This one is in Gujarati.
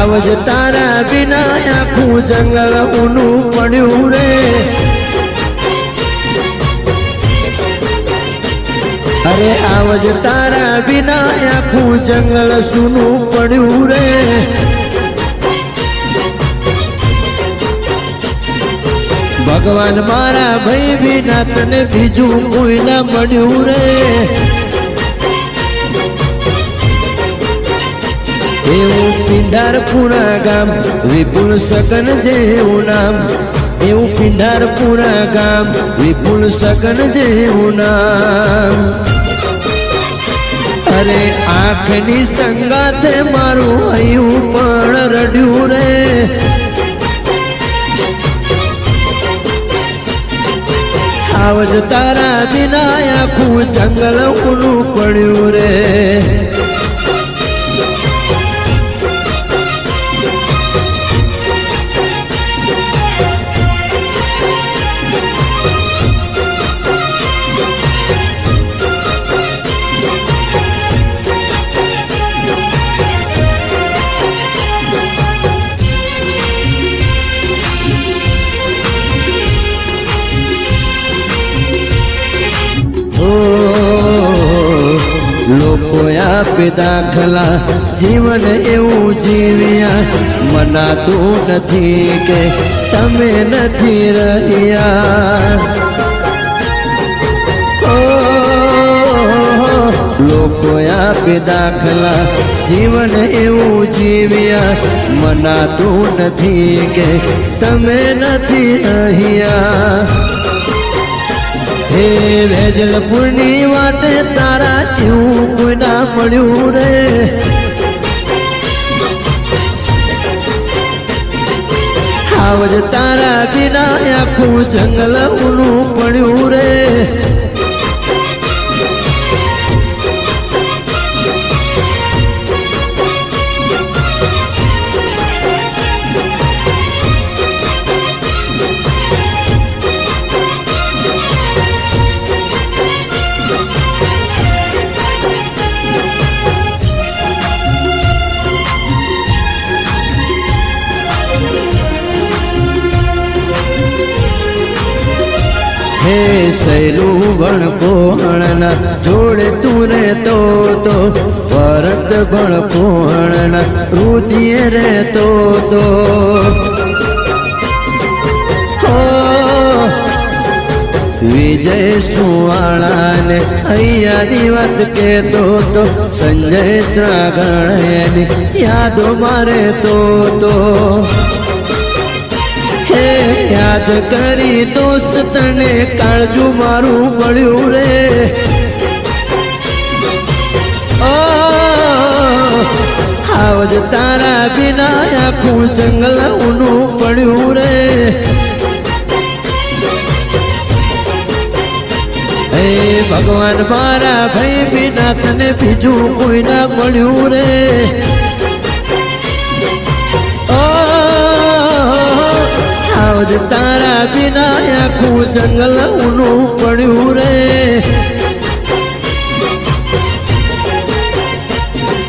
આવજ તારા વિના આખું જંગલ ઊનું પડ્યું રે. અરે આવજ તારા વિના આખું જંગલ સૂનું પડ્યું રે. ભગવાન મારા ભાઈ વિના તને બીજું કોઈ ના મળ્યું રે. પિંડારપુરા ગામ, વિપુલ સગન જેવું નામ. એવું પિંડારપુરા ગામ, વિપુલ સગન જેવું નામ. અરે આંખની સંગાથે મારું હૈયું પણ રડ્યું રે. આવજ તારા વિના આખું જંગલ ઊનું પડ્યું રે. આપે દાખલા. જીવન એવું જીવ્યા. મનાતું નથી કે તમે નથી રહ્યા. લોકો આપે દાખલા. જીવન એવું જીવ્યા. મનાતું નથી કે તમે નથી રહ્યા. હે વેજલપુરની વાટે તારા જેવું મળ્યું રે? આવજ તારા દિના આખું જંગલ ઊનું પડ્યું રે. હે સૈરું ગણ પોહણના જોડે તું રે તો તો, ભરત ગણ પોહણના રુદિયે રે તો. તો વિજય સુવાળાને અહીંયાની વાત કહેતો તો, સંજય ત્રાગણની યાદો મારે તો તો. યાદ કરી દોસ્ત, તને કાળજુ મારું મળ્યું રે. આવજ તારા વિના આખું જંગલ ઊનું પડ્યું રે. હે ભગવાન, મારા ભાઈ વિના તને બીજું કોઈ ના મળ્યું રે. વિના આખું જંગલ ઊનું પડ્યું રે.